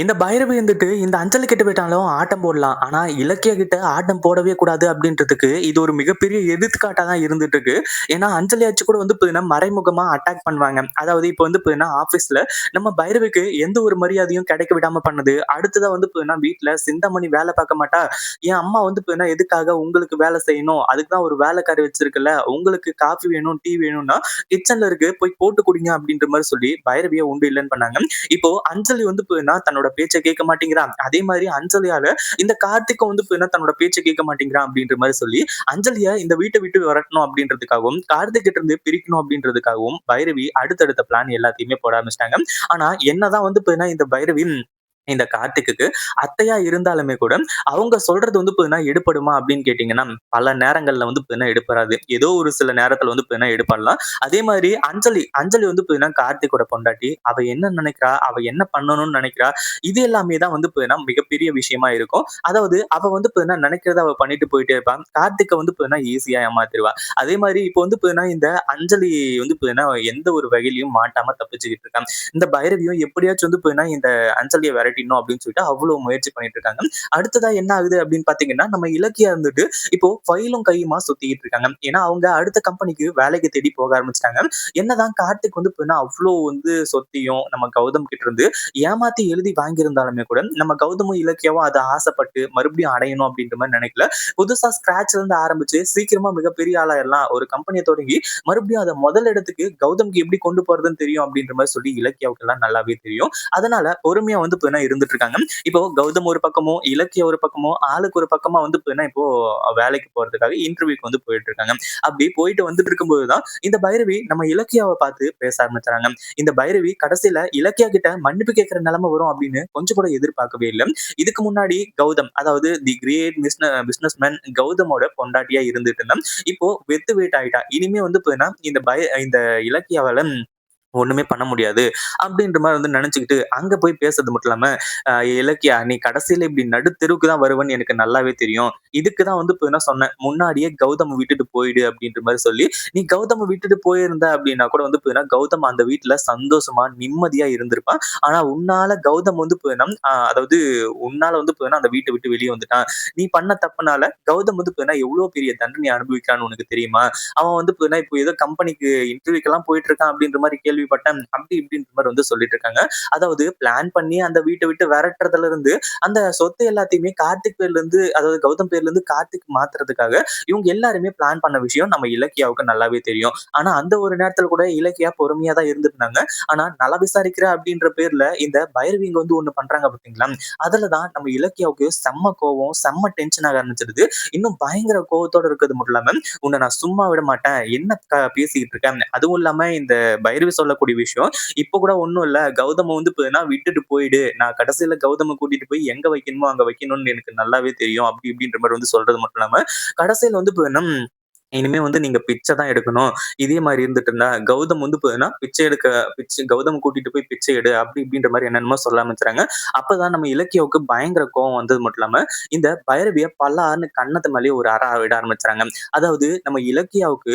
இந்த பைரவி வந்துட்டு இந்த அஞ்சலி கிட்ட போயிட்டாலும் ஆட்டம் போடலாம். ஆனா இலக்கிய கிட்ட ஆட்டம் போடவே கூடாது அப்படின்றதுக்கு இது ஒரு மிகப்பெரிய எதிர்த்துக்காட்டா தான் இருந்துட்டு இருக்கு. ஏன்னா ஆச்சு கூட வந்து பார்த்தீங்கன்னா மறைமுகமா அட்டாக் பண்ணுவாங்க. அதாவது இப்ப வந்து பார்த்தீங்கன்னா ஆஃபீஸ்ல நம்ம பைரவிக்கு எந்த ஒரு மரியாதையும் கிடைக்க விடாம பண்ணுது. அடுத்ததான் வந்து பார்த்தீங்கன்னா வீட்ல சிந்தாமணி வேலை பார்க்க மாட்டா. என் அம்மா வந்து பார்த்தீங்கன்னா எதுக்காக உங்களுக்கு வேலை செய்யணும்? அதுக்கு தான் ஒரு வேலைக்காரி வச்சிருக்குல்ல. உங்களுக்கு காஃபி வேணும், டீ வேணும்னா கிச்சன்ல இருக்கு போய் போட்டு குடிங்க அப்படின்ற மாதிரி சொல்லி பைரவியை உண்டு இல்லைன்னு பண்ணாங்க. இப்போ அஞ்சலி வந்து பார்த்தீங்கன்னா தன்னோட பேச்சை கேட்க மாட்டேங்கிறான். அதே மாதிரி அஞ்சலியால இந்த கார்த்திக்கும் வந்து தன்னோட பேச்சை கேட்க மாட்டேங்கிறான் அப்படின்ற மாதிரி சொல்லி, அஞ்சலியா இந்த வீட்டை விட்டு விரட்டணும் அப்படின்றதுக்காகவும், கார்த்திக் கிட்ட இருந்து பிரிக்கணும் அப்படின்றதுக்காகவும் பைரவி அடுத்தடுத்த பிளான் எல்லாத்தையுமே போட ஆரம்பிச்சிட்டாங்க ஆனா என்னதான் வந்து பார்த்தீங்கன்னா இந்த பைரவி இந்த கார்த்திக்கு அத்தையா இருந்தாலுமே கூட, அவங்க சொல்றது வந்து பார்த்தீங்கன்னா எடுபடுமா அப்படின்னு கேட்டீங்கன்னா, பல நேரங்கள்ல வந்து பார்த்தீங்கன்னா எடுப்படாது ஏதோ ஒரு சில நேரத்துல வந்து பார்த்தீங்கன்னா எடுப்படலாம் அதே மாதிரி அஞ்சலி அஞ்சலி வந்து பார்த்தீங்கன்னா கார்த்திகோட பொண்டாட்டி. அவ என்ன நினைக்கிறா? அவ என்ன பண்ணணும்னு நினைக்கிறா? இது எல்லாமே தான் வந்து பார்த்தீங்கன்னா மிகப்பெரிய விஷயமா இருக்கும். அதாவது அவ வந்து பார்த்தீங்கன்னா நினைக்கிறத அவ பண்ணிட்டு போயிட்டே இருப்பான் கார்த்திக்க வந்து பார்த்தீங்கன்னா ஈஸியா ஏமாத்திருவா. அதே மாதிரி இப்போ வந்து பார்த்தீங்கன்னா இந்த அஞ்சலி வந்து பார்த்தீங்கன்னா எந்த ஒரு வகையிலையும் மாட்டாம தப்பிச்சுக்கிட்டு இருக்கான் இந்த பைரவியும் எப்படியாச்சும் வந்து பார்த்தீங்கன்னா இந்த அஞ்சலியை விரட்டிடணும் அப்படின்னு சொல்லிட்டு அவ்வளவு முயற்சி பண்ணிட்டு இருக்காங்க. அடுத்ததா என்ன ஆகுது அப்படின்னு பாத்தீங்கன்னா நம்ம இலக்கியா இருந்துட்டு இப்போ ஃபைலும் கையுமா சுத்திக்கிட்டு இருக்காங்க. ஏன்னா அவங்க அடுத்த கம்பெனிக்கு வேலைக்கு தேடி போக ஆரம்பிச்சுட்டாங்க. என்னதான் கார்த்திக் வந்து அவ்வளோ வந்து சொத்தியும் நம்ம கௌதம் கிட்ட இருந்து ஏமாத்தி எழுதி வாங்கியிருந்தாலுமே கூட, நம்ம கௌதமும் இலக்கியாவும் அதை ஆசைப்பட்டு மறுபடியும் அடையணும் அப்படின்ற மாதிரி நினைக்கல. புதுசா ஸ்கிராச்ல இருந்து ஆரம்பிச்சு சீக்கிரமா மிகப்பெரிய ஆளாயிரலாம். ஒரு கம்பெனியை தொடங்கி மறுபடியும் அதை முதல் இடத்துக்கு கௌதம்க்கு எப்படி கொண்டு போறதுன்னு தெரியும் அப்படின்ற மாதிரி சொல்லி இலக்கியாவுக்கு எல்லாம் நல்லாவே தெரியும். அதனால பொறுமையா வந்து தான் இருந்துட்டு இருக்காங்க. இப்போ கௌதம் ஒரு பக்கமோ இலக்கிய ஒரு பக்கமோ ஆளுக்கு ஒரு பக்கமா வந்து இப்போ வேலைக்கு போறதுக்காக இன்டர்வியூக்கு வந்து போயிட்டு இருக்காங்க. அப்படி போயிட்டு வந்துட்டு இருக்கும்போது தான் இந்த பைரவி நம்ம இலக்கியாவை பார்த்து பேச ஆரம்பிச்சாங்க இந்த பைரவி கடைசியில இலக்கியா கிட்ட மன்னிப்பு கேட்கிற நிலைமை வரும் அப்படின்னு கொஞ்சம் கூட எதிர்பார்க்கவே இல்லை இதுக்கு முன்னாடி கௌதம் அதாவது தி கிரேட் பிசினஸ் மேன் கௌதமோட பொண்டாட்டியா இருந்துட்டு இருந்தோம் இப்போ வெத்து வெயிட் ஆயிட்டா. இனிமே வந்து இந்த பய இந்த இலக்கியாவால ஒண்ணுமே பண்ண முடியாது. அப்படின்ற மாதிரி வந்து நினைச்சுக்கிட்டு, அங்க போய் பேசுறது மட்டும் இல்லாம, "இலக்கியா நீ கடைசியில இப்படி நடுத்தெருவுக்கு தான் வருவன்னு எனக்கு நல்லாவே தெரியும். இதுக்கு தான் வந்து இப்போ என்ன சொன்னேன். முன்னாடியே கௌதம் விட்டுட்டு போயிடு" அப்படின்ற மாதிரி சொல்லி, நீ கௌதம விட்டுட்டு போயிருந்த அப்படின்னா கூட வந்து பார்த்தீங்கன்னா, கௌதம் அந்த வீட்டுல சந்தோஷமா, நிம்மதியா இருந்திருப்பான். ஆனா உன்னால கௌதம் வந்து போயினா அதாவது உன்னால வந்து பார்த்தீங்கன்னா அந்த வீட்டை விட்டு வெளியே வந்துட்டான். நீ பண்ண தப்புனால கௌதம் வந்து போயினா எவ்வளோ பெரிய தண்டனை அனுபவிக்கிறான்னு உனக்கு தெரியுமா? அவன் வந்து போயினா இப்போ ஏதோ கம்பெனிக்கு இன்டர்வியூக்கெல்லாம் போயிட்டு இருக்கான் அப்படின்ற கேள்வி கேள்விப்பட்டேன். அப்படி இப்படின்ற மாதிரி வந்து சொல்லிட்டு இருக்காங்க. அதாவது பிளான் பண்ணி அந்த வீட்டை விட்டு விரட்டுறதுல இருந்து, அந்த சொத்து எல்லாத்தையுமே கார்த்திக் பேர்ல இருந்து அதாவது கௌதம் பேர்ல இருந்து கார்த்திக் மாத்துறதுக்காக இவங்க எல்லாருமே பிளான் பண்ண விஷயம் நம்ம இலக்கியாவுக்கு நல்லாவே தெரியும். ஆனா அந்த ஒரு நேரத்துல கூட இலக்கியா பொறுமையா தான் இருந்திருந்தாங்க. ஆனா நல விசாரிக்கிறேன் அப்படின்ற பேர்ல இந்த பைரவிங்க வந்து ஒண்ணு பண்றாங்க பாத்தீங்களா அதுலதான் நம்ம இலக்கியாவுக்கு செம்ம கோவம், செம்ம டென்ஷன் ஆக ஆரம்பிச்சிடுது. இன்னும் பயங்கர கோவத்தோட இருக்கிறது மட்டும் இல்லாம, உன்னை நான் சும்மா விட மாட்டேன். என்ன பேசிக்கிட்டு இருக்கேன் அதுவும் இல்லாம இந்த பைரவி சொல்லக்கூடிய விஷயம், இப்ப கூட ஒண்ணும் இல்ல. கௌதம வந்து பார்த்தீங்கன்னா விட்டுட்டு போயிடு. நான் கடைசியில கௌதம கூட்டிட்டு போய் எங்க வைக்கணுமோ அங்க வைக்கணும்னு எனக்கு நல்லாவே தெரியும். அப்படி இப்படின்ற மாதிரி வந்து சொல்றது மட்டும் இல்லாம, கடைசியில வந்து பார்த்தீங்கன்னா இனிமே வந்து நீங்க பிச்சை தான் எடுக்கணும். இதே மாதிரி இருந்துட்டு இருந்தா, கௌதம் வந்து போதுன்னா பிச்சை எடுக்க பிச்சை கௌதம் கூட்டிட்டு போய் பிச்சை எடு அப்படி இப்படின்ற மாதிரி என்னென்னமோ சொல்ல ஆரம்பிச்சுறாங்க. அப்பதான் நம்ம இலக்கியாவுக்கு பயங்கர கோவம் வந்தது மட்டும் இல்லாம, இந்த பைரவிய பல்லார்ன்னு கன்னத்து மேலேயே ஒரு அற விட ஆரம்பிச்சுறாங்க. அதாவது நம்ம இலக்கியாவுக்கு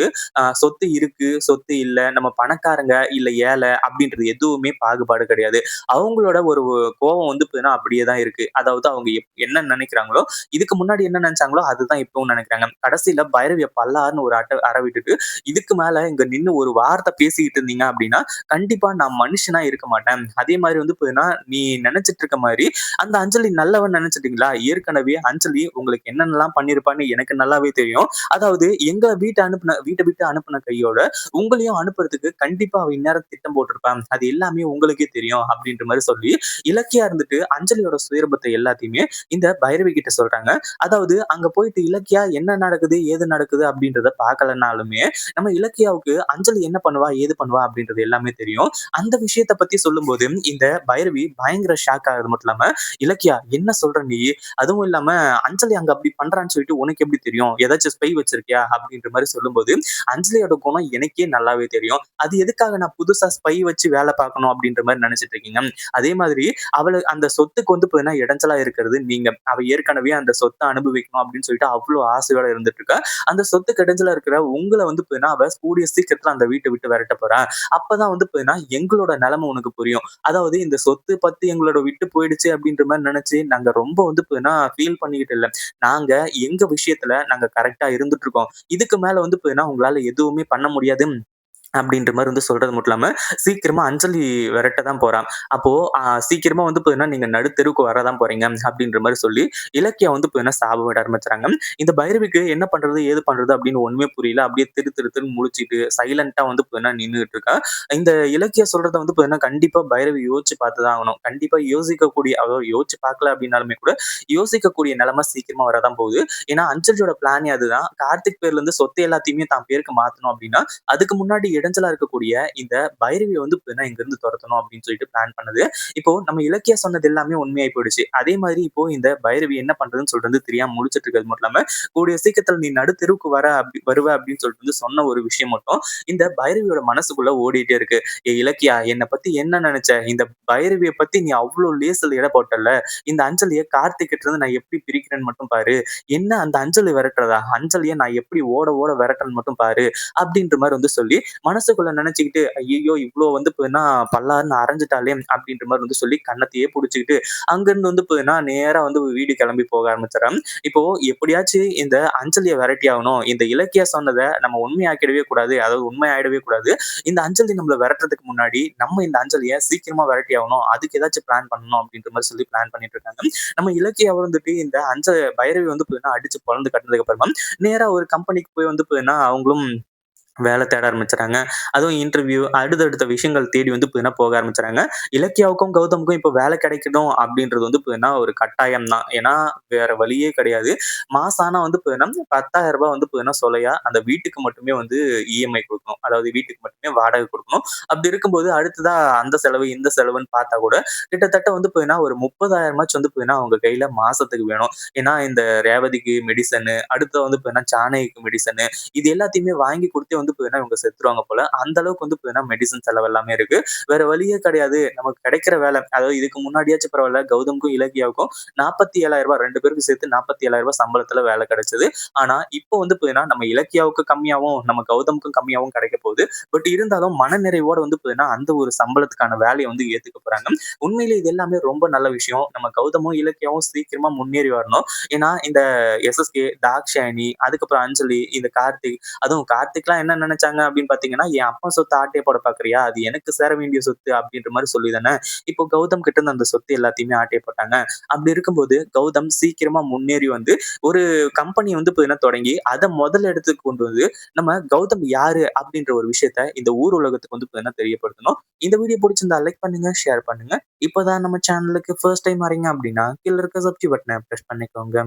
சொத்து இருக்கு, சொத்து இல்ல, நம்ம பணக்காரங்க, இல்ல ஏழை அப்படின்றது எதுவுமே பாகுபாடு கிடையாது. அவங்களோட ஒரு கோவம் வந்து போதுன்னா அப்படியே தான் இருக்கு. அதாவது அவங்க எப் என்ன நினைக்கிறாங்களோ, இதுக்கு முன்னாடி என்ன நினைச்சாங்களோ அதுதான் இப்பவும் நினைக்கிறாங்க. கடைசியில பைரவிய சார்னு ஒரு அட்ட அற விட்டுட்டு, இதுக்கு மேல இங்க நின்னு ஒரு வார்த்தை பேசிக்கிட்டு இருந்தீங்க அப்படின்னா, கண்டிப்பா நான் மனுஷனா இருக்க மாட்டேன். அதே மாதிரி வந்து பார்த்தீங்கன்னா, நீ நினைச்சிட்டு இருக்க மாதிரி அந்த அஞ்சலி நல்லவன் நினைச்சிட்டீங்களா ஏற்கனவே அஞ்சலி உங்களுக்கு என்னென்னலாம் பண்ணிருப்பான்னு எனக்கு நல்லாவே தெரியும். அதாவது எங்க வீட்டை அனுப்புன வீட்டை விட்டு அனுப்புன கையோட, உங்களையும் அனுப்புறதுக்கு கண்டிப்பா அவ இந்நேரம் திட்டம் போட்டிருப்பான் அது எல்லாமே உங்களுக்கே தெரியும் அப்படின்ற மாதிரி சொல்லி, இலக்கியா இருந்துட்டு அஞ்சலியோட சுயரபத்தை எல்லாத்தையுமே இந்த பைரவி கிட்ட சொல்றாங்க. அதாவது அங்க போயிட்டு இலக்கியா என்ன நடக்குது, ஏது நடக்குது அப்படின்றத பார்க்கலனாலுமே, நம்ம இலக்கியாவுக்கு அஞ்சலி என்ன பண்ணுவா, ஏது பண்ணுவா அப்படின்றது எல்லாமே தெரியும். அந்த விஷயத்த பத்தி சொல்லும்போது, இந்த பைரவி பயங்கர ஷாக் ஆகுது மட்டும் இல்லாம, "இலக்கியா என்ன சொல்ற நீ? அதுவும் இல்லாம அஞ்சலி அங்க அப்படி பண்றான்னு சொல்லிட்டு உனக்கு எப்படி தெரியும்? ஏதாச்சும் ஸ்பை வச்சிருக்கியா?" அப்படின்ற மாதிரி சொல்லும்போது, அஞ்சலியோட குணம் எனக்கே நல்லாவே தெரியும். அது எதுக்காக நான் புதுசா ஸ்பை வச்சு வேலை பார்க்கணும் அப்படின்ற மாதிரி நினைச்சிட்டு இருக்கீங்க. அதே மாதிரி அவள அந்த சொத்துக்கு வந்து பார்த்தீங்கன்னா இடைஞ்சலா இருக்கிறது நீங்க. அவ ஏற்கனவே அந்த சொத்தை அனுபவிக்கணும் அப்படின்னு சொல்லிட்டு அவ்வளவு ஆசையோட இருந்துட்டு இருக்கா. அந்த சொத்து இடைஞ்சலா இருக்கிற உங்களை வந்து போயினா அவ கூடிய சீக்கிரத்துல அந்த வீட்டை விட்டு விரட்ட போறான் அப்பதான் வந்து போயினா எங்களோட நிலைமை உனக்கு புரியும். அதாவது இந்த சொத்து பத்தி எங்களோட விட்டு போயிடுச்சு அப்படின்ற மாதிரி நினைச்சு நாங்க ரொம்ப வந்து போயினா ஃபீல் பண்ணிக்கிட்டு இல்லை நாங்க எங்க விஷயத்துல நாங்க கரெக்டா இருந்துட்டு இருக்கோம். இதுக்கு மேல வந்து போயினா உங்களால எதுவுமே பண்ண முடியாது. அப்படின்ற மாதிரி வந்து சொல்றது மட்டும் இல்லாம, சீக்கிரமா அஞ்சலி விரட்ட தான் போறான் அப்போ சீக்கிரமா வந்து பார்த்தீங்கன்னா, நீங்க நடுத்தெருவுக்கு வரதான் போறீங்க அப்படின்ற மாதிரி சொல்லி, இலக்கியம் வந்து பார்த்தீங்கன்னா சாபம் விட ஆரம்பிச்சுறாங்க. இந்த பைரவிக்கு என்ன பண்றது? ஏது பண்றது? அப்படின்னு ஒண்ணுமே புரியல. அப்படியே திரு திரு திருன்னு முழிச்சுட்டு வந்து பார்த்தீங்கன்னா நின்னுகிட்டு இருக்கா. இந்த இலக்கிய சொல்றத வந்து பார்த்தீங்கன்னா, கண்டிப்பா பைரவி யோசிச்சு பார்த்துதான் ஆகணும். கண்டிப்பா யோசிக்கக்கூடிய அதாவது யோசிச்சு பார்க்கல அப்படின்னாலுமே கூட, யோசிக்கக்கூடிய நிலைமை சீக்கிரமா வரதான் போகுது. ஏன்னா அஞ்சலியோட பிளானே அதுதான். கார்த்திக் பேர்ல இருந்து சொத்து எல்லாத்தையுமே தான் பேருக்கு மாத்தணும் அப்படின்னா, அதுக்கு முன்னாடி இடைஞ்சலா இருக்கக்கூடிய இந்த பைரவிய வந்து இங்க இங்கிருந்து துரத்தணும் அப்படின்னு சொல்லிட்டு பிளான் பண்ணுது. இப்போ நம்ம இலக்கியா சொன்னது எல்லாமே உண்மையாய் போயிடுச்சு. அதே மாதிரி இப்போ இந்த பைரவி என்ன பண்றதுன்னு சொல்றது தெரியாம முடிச்சிட்டு இருக்கிறது மட்டும் இல்லாம, கூடிய சீக்கிரத்துல நீ நடுத்தெருவுக்கு வர அப்படி வருவ அப்படின்னு சொல்லிட்டு வந்து சொன்ன ஒரு விஷயம் மட்டும், இந்த பைரவியோட மனசுக்குள்ள ஓடிட்டே இருக்கு. ஏ இலக்கியா, என்னை பத்தி என்ன நினைச்ச இந்த பைரவிய பத்தி நீ அவ்வளவு லேசல் இட போட்டல இந்த அஞ்சலிய கார்த்திகிட்ட இருந்து நான் எப்படி பிரிக்கிறேன்னு மட்டும் பாரு. என்ன அந்த அஞ்சலி விரட்டுறதா? அஞ்சலியை நான் எப்படி ஓட ஓட விரட்டுறேன்னு மட்டும் பாரு." அப்படின்ற மாதிரி வந்து சொல்லி, மனசுக்குள்ள நினைச்சுக்கிட்டு ஐயோ இவ்வளோ வந்து பார்த்தீங்கன்னா, பல்லாருன்னு அரைஞ்சிட்டாலே அப்படின்ற மாதிரி வந்து சொல்லி கன்னத்தையே பிடிச்சிக்கிட்டு அங்கிருந்து வந்து பார்த்தீங்கன்னா, நேரா வந்து வீடு கிளம்பி போக ஆரம்பிச்சிடறேன் இப்போ எப்படியாச்சும் இந்த அஞ்சலியை வெரைட்டி ஆகணும். இந்த இலக்கிய சொன்னதை நம்ம உண்மையாக்கிடவே கூடாது. அதாவது உண்மையாகிடவே கூடாது. இந்த அஞ்சலி நம்மளை விரட்டுறதுக்கு முன்னாடி, நம்ம இந்த அஞ்சலியை சீக்கிரமா வெரைட்டி ஆகணும். அதுக்கு ஏதாச்சும் பிளான் பண்ணணும் அப்படின்ற மாதிரி சொல்லி பிளான் பண்ணிட்டு இருக்காங்க. நம்ம இலக்கிய வந்துட்டு இந்த அஞ்ச பைரவி வந்து பார்த்தீங்கன்னா, அடிச்சு பிறந்து கட்டினதுக்கு அப்புறமா, நேரா ஒரு கம்பெனிக்கு போய் வந்து பார்த்தீங்கன்னா, அவங்களும் வேலை தேட ஆரம்பிச்சுறாங்க. அதுவும் இன்டர்வியூ அடுத்தடுத்த விஷயங்கள் தேடி வந்து பார்த்தீங்கன்னா போக ஆரம்பிச்சுறாங்க. இலக்கியாவுக்கும், கௌதமுக்கும் இப்போ வேலை கிடைக்கணும் அப்படின்றது வந்து பார்த்தீங்கன்னா ஒரு கட்டாயம் தான். ஏன்னா, வேற வழியே கிடையாது. மாசம் வந்து பார்த்தீங்கன்னா, பத்தாயிரம் ரூபாய் வந்து பார்த்தீங்கன்னா சொலையா அந்த வீட்டுக்கு மட்டுமே வந்து இஎம்ஐ கொடுக்கணும் அதாவது வீட்டுக்கு மட்டுமே வாடகை கொடுக்கணும் அப்படி இருக்கும்போது அடுத்ததா அந்த செலவு, இந்த செலவுன்னு பார்த்தா கூட கிட்டத்தட்ட வந்து பார்த்தீங்கன்னா ஒரு 30,000 வந்து பார்த்தீங்கன்னா அவங்க கையில மாசத்துக்கு வேணும். ஏன்னா, இந்த ரேவதிக்கு மெடிசனு, அடுத்த வந்து பார்த்தீங்கன்னா சாணைக்கு மெடிசனு, இது எல்லாத்தையுமே வாங்கி கொடுத்து வந்து போயினா இவங்க செத்துருவாங்க போல. அந்த அளவுக்கு வந்து பார்த்தீங்கன்னா மெடிசன் செலவு எல்லாமே இருக்கு. வேற வழியே கிடையாது. நமக்கு கிடைக்கிற வேலை அதாவது இதுக்கு முன்னாடியாச்சும் பரவாயில்ல கௌதமுக்கும், இலக்கியாவுக்கும் நாற்பத்தி ஏழாயிரம் ரூபாய் ரெண்டு பேருக்கும் சேர்த்து நாற்பத்தி ஏழாயிரம் ரூபாய் சம்பளத்துல வேலை கிடைச்சது. ஆனா, இப்போ வந்து பார்த்தீங்கன்னா நம்ம இலக்கியாவுக்கு கம்மியாகவும் நம்ம கௌதமுக்கும் கம்மியாகவும் கிடைக்க போகுது. பட் இருந்தாலும் மனநிறைவோட வந்து பார்த்தீங்கன்னா, அந்த ஒரு சம்பளத்துக்கான வேலையை வந்து ஏத்துக்க போறாங்க. உண்மையிலே இது எல்லாமே ரொம்ப நல்ல விஷயம். நம்ம கௌதமும், இலக்கியாவும் சீக்கிரமா முன்னேறி வரணும். ஏன்னா, இந்த எஸ்எஸ்கே, தாக்ஷாயணி, அதுக்கப்புறம் அஞ்சலி, இந்த கார்த்திக் அதுவும் கார்த்திக்லாம் என்ன நினைச்சாங்க அப்படின்னு பார்த்தீங்கன்னா, என் அப்பா சொத்து ஆட்டைய போட பாக்குறியா அது எனக்கு சேர வேண்டிய சொத்து அப்படின்ற மாதிரி சொல்லி தானே, இப்போ கௌதம் கிட்ட இருந்து அந்த சொத்து எல்லாத்தையுமே ஆட்டைய போட்டாங்க. அப்படி இருக்கும்போது கௌதம் சீக்கிரமா முன்னேறி வந்து ஒரு கம்பெனி வந்து பார்த்தீங்கன்னா தொடங்கி, அதை முதல் இடத்துக்கு கொண்டு வந்து, நம்ம கௌதம் யாரு அப்படின்ற ஒரு விஷயத்த இந்த ஊர் உலகத்துக்கு வந்து பார்த்தீங்கன்னா தெரியப்படுத்தணும். இந்த வீடியோ பிடிச்சிருந்தா லைக் பண்ணுங்க, ஷேர் பண்ணுங்க. இப்பதான் நம்ம சேனலுக்கு ஃபர்ஸ்ட் டைம் வரீங்க அப்படின்னா, கீழ இருக்க சப்ஸ்கிரைப் பட்டனை ப்ரெஸ் பண்ணிக்கோங்க.